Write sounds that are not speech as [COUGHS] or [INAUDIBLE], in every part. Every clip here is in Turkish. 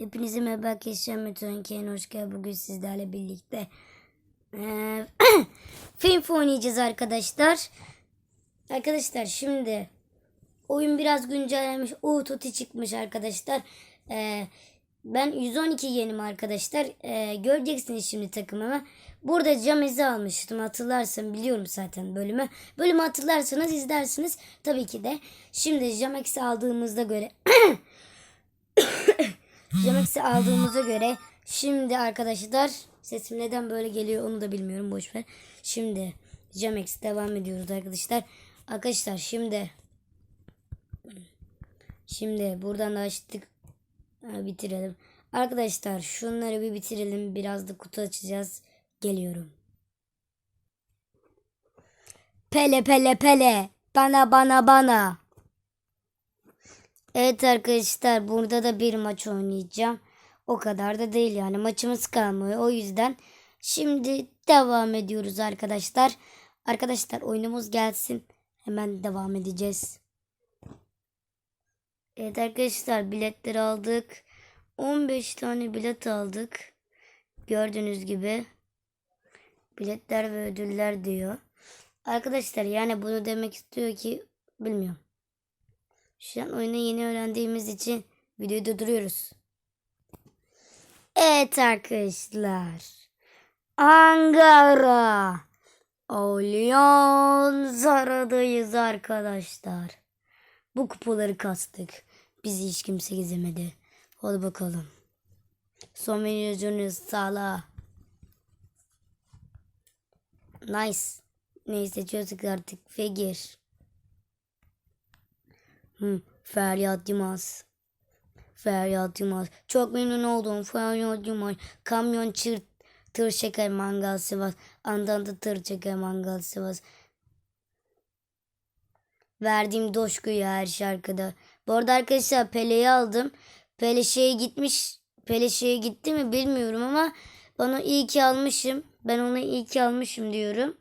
Hepinize merhaba arkadaşlar. Meteor'un Kane hoş geldin. Bugün sizlerle birlikte eee [COUGHS] film oynayacağız arkadaşlar. Arkadaşlar şimdi oyun biraz güncellenmiş. U Toti çıkmış arkadaşlar. Eee, ben 112 yenim arkadaşlar. Eee, göreceksiniz şimdi takımımı. Burada Camez'i almıştım. Hatırlarsın biliyorum zaten bölümü. Bölümü hatırlarsanız izlersiniz. Tabii ki de. Şimdi Jamex'i aldığımızda göre [COUGHS] [COUGHS] Jamex'i aldığımıza göre şimdi arkadaşlar sesim neden böyle geliyor onu da bilmiyorum boş ver. Şimdi Jamex devam ediyoruz arkadaşlar. Arkadaşlar şimdi şimdi buradan da açtık Ha, bitirelim. Arkadaşlar şunları bir bitirelim. Biraz da kutu açacağız. Geliyorum. Pele pele pele. Bana bana bana. Evet arkadaşlar burada da bir maç oynayacağım. O kadar da değil yani maçımız kalmıyor. O yüzden şimdi devam ediyoruz arkadaşlar. Arkadaşlar oyunumuz gelsin. Hemen devam edeceğiz. Evet arkadaşlar biletleri aldık. 15 tane bilet aldık. Gördüğünüz gibi. Biletler ve ödüller diyor. Arkadaşlar yani bunu demek istiyor ki bilmiyorum. Şu an oyunu yeni öğrendiğimiz için videoyu durduruyoruz. Evet arkadaşlar. Ankara. Allianz aradayız arkadaşlar. Bu kupaları kastık. Bizi hiç kimse gezemedi. Hadi bakalım. Son milyonunuz sağla. Nice. Neyse çözdük artık. Fegir. Hı, Feryat Yılmaz. Feryat Yılmaz. Çok memnun oldum. Feryat Yılmaz. Kamyon çır, tır çeker mangal Sivas. Andan da tır çeker mangal Sivas. Verdiğim doşkuyu her şarkıda. Bu arada arkadaşlar Pele'yi aldım. Pele şeye gitmiş. Pele şeye gitti mi bilmiyorum ama bana iyi ki almışım. Ben ona iyi ki almışım diyorum.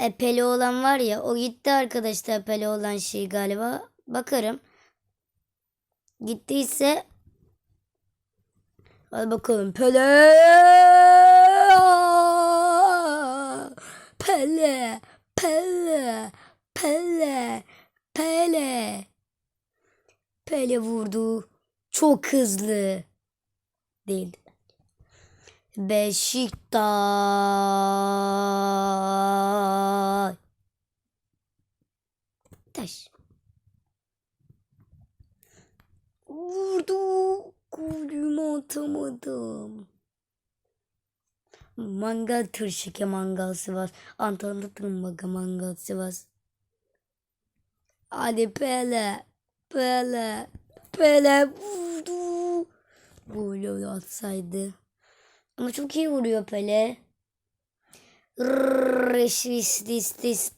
E, Pele olan var ya o gitti arkadaşlar Pele olan şey galiba. Bakarım. Gittiyse Hadi bakalım Pele. Pele. Pele. Pele. Pele. Pele vurdu. Çok hızlı. Değildi. Beşiktaş. Taş. Vurdu. Golümü atamadım. Mangal tırşıke mangal Sivas. Antanıtım baka mangal Sivas. Hadi Pele. Pele. Pele vurdu. Golü atsaydı. Ama çok iyi vuruyor Pele. Rrrr,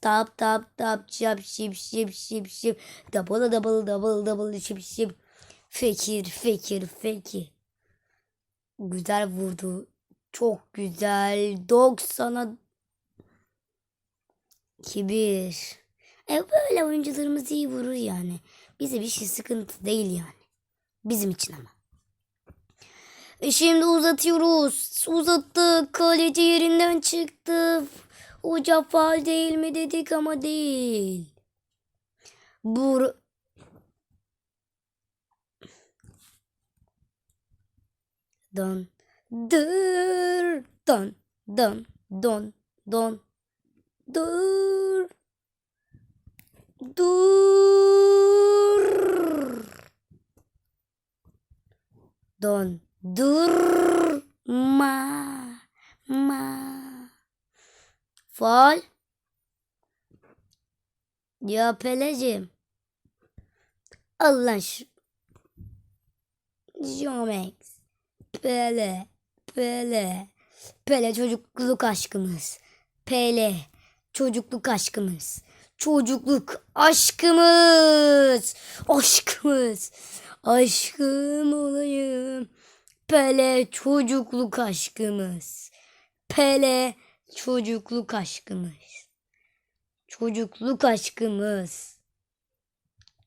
tap tap tap çap şip şip şip şip double double double double şip şip Fekir Fekir Fekir Güzel vurdu. Çok güzel. 90'a kibir. Böyle oyuncularımız iyi vurur yani. Bize bir sıkıntı değil yani. Bizim için ama. E şimdi uzatıyoruz. Uzattık. Kaleci yerinden çıktı. Hoca faal değil mi dedik ama değil. Bur Don. Dır. Don. Don. Don. Don. Dur. Dur. Don. Dur. Ma. Fal. Ya Pelecim. Allah şu. Jomex. Pele. Pele. Pele çocukluk aşkımız. Pele. Çocukluk aşkımız. Çocukluk aşkımız. Aşkımız. Aşkım olayım. Pele çocukluk aşkımız. Pele çocukluk aşkımız. Çocukluk aşkımız.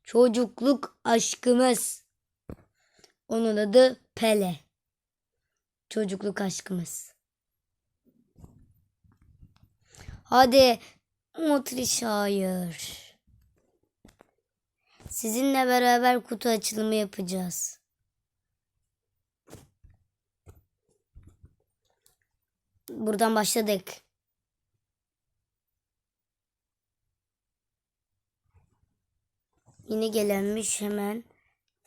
Çocukluk aşkımız. Onun adı Pele. Çocukluk aşkımız. Hadi Motriş hayır. Sizinle beraber kutu açılımı yapacağız. Buradan başladık. Yine gelenmiş hemen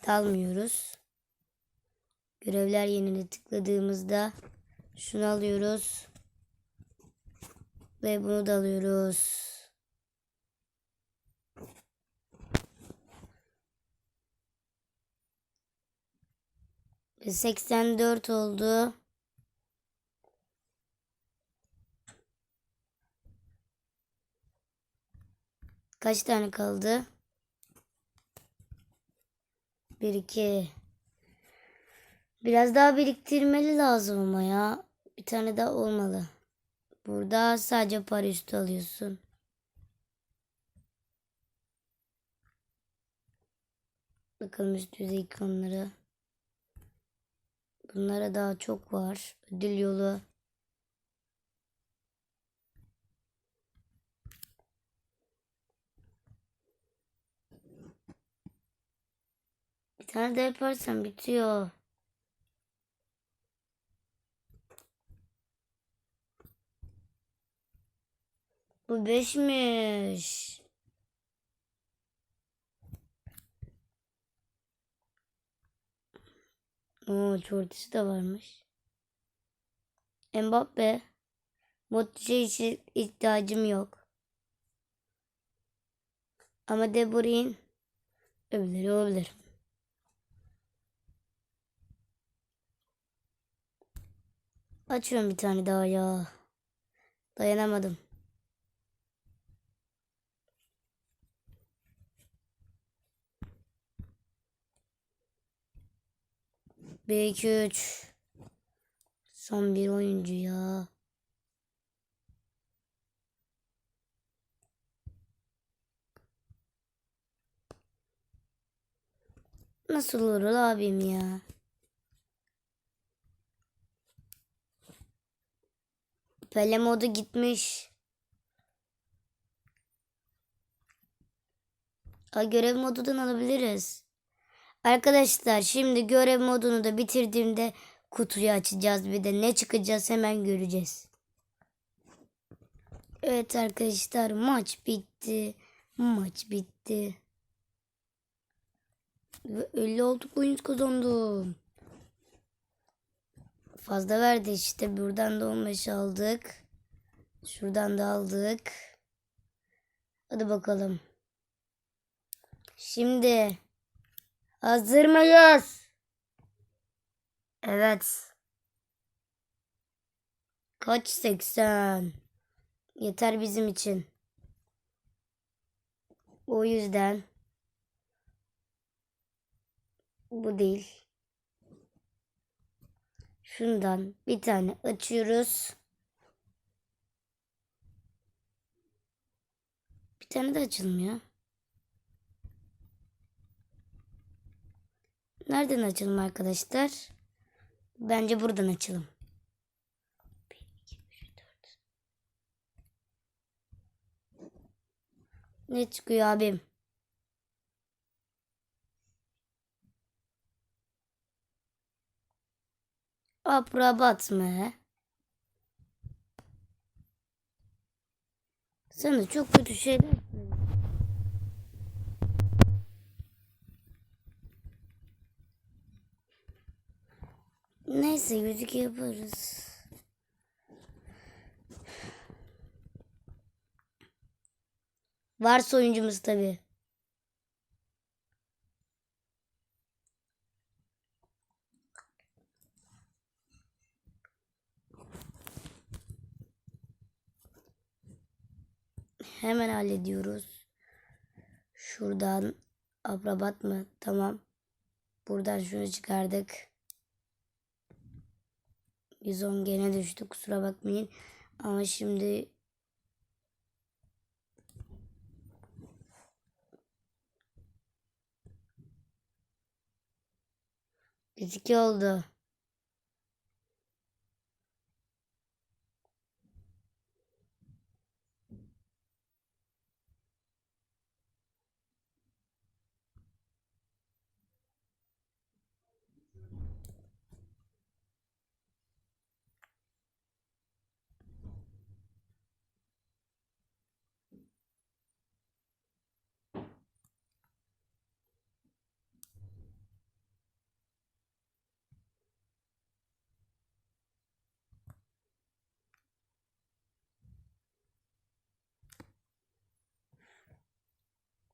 dalmıyoruz. Görevler yenine tıkladığımızda şunu alıyoruz. Ve bunu da alıyoruz. Ve 84 oldu. Kaç tane kaldı? 1 2 Biraz daha biriktirmeli lazım ama ya. Bir tane daha olmalı. Burada sadece para üstü alıyorsun. Bakalım üst düzey ikonları. Bunlara daha çok var. Ödül yolu. Bir tane de yaparsan bitiyor. Bu beşmiş. Oo, çortisi de varmış. Mbappe. Modric'e hiç ihtiyacım yok. Ama De Bruyne öbürleri olabilir. Açıyorum bir tane daha ya. Dayanamadım. Bir iki üç. Son bir oyuncu ya. Nasıl olur abim ya? Pele modu gitmiş. A, görev modundan alabiliriz. Arkadaşlar şimdi görev modunu da bitirdiğimde kutuyu açacağız. Bir de ne çıkacağız hemen göreceğiz. Evet arkadaşlar maç bitti. Maç bitti. Ve 50 olduk oyun kazandım. Fazla verdi işte. Buradan da 15 aldık. Şuradan da aldık. Hadi bakalım. Şimdi hazır mıyız? Evet. Kaç 80? Yeter bizim için. O yüzden bu değil. Şundan bir tane açıyoruz. Bir tane de açılmıyor. Nereden açalım arkadaşlar? Bence buradan açalım. 1, 2, 3, 4. Ne çıkıyor abim? Aprabat mı? Sana çok kötü şeyler Neyse yüzük yaparız. Varsa oyuncumuz tabi. Hemen hallediyoruz. Şuradan aprabat mı? Tamam. Buradan şunu çıkardık. 110 gene düştü kusura bakmayın. Ama şimdi 102 oldu.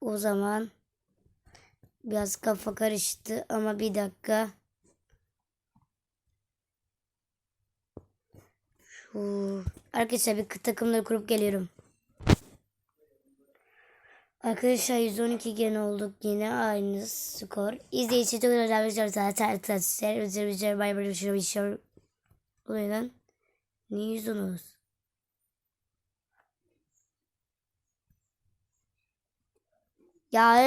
O zaman biraz kafa karıştı ama bir dakika. Şu arkadaşlar bir takımları kurup geliyorum. Arkadaşlar 112 gene olduk yine aynı skor. İzleyici çok özel bir şey zaten tasarruf üzeri üzeri bay bay bir şey bir şey. Bu ne lan? Niye yüzünüz? Ya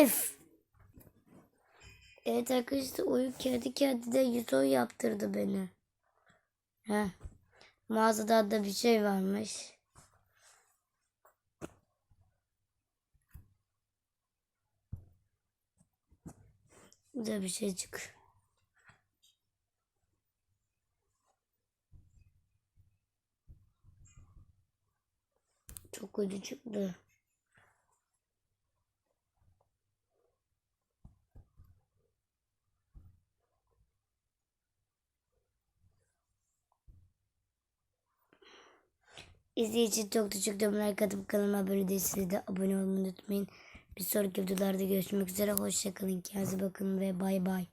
ef. Evet arkadaşlar oyun kendi kendine yüzü yaptırdı beni. Heh. Mağazada da bir şey varmış. Bu da bir şey çık. Çok kötü çıktı. İçin çok teşekkür ederim. Like atıp kanalıma abone değilseniz de abone olmayı unutmayın. Bir sonraki videolarda görüşmek üzere. Hoşçakalın. Kendinize bakın ve bay bay.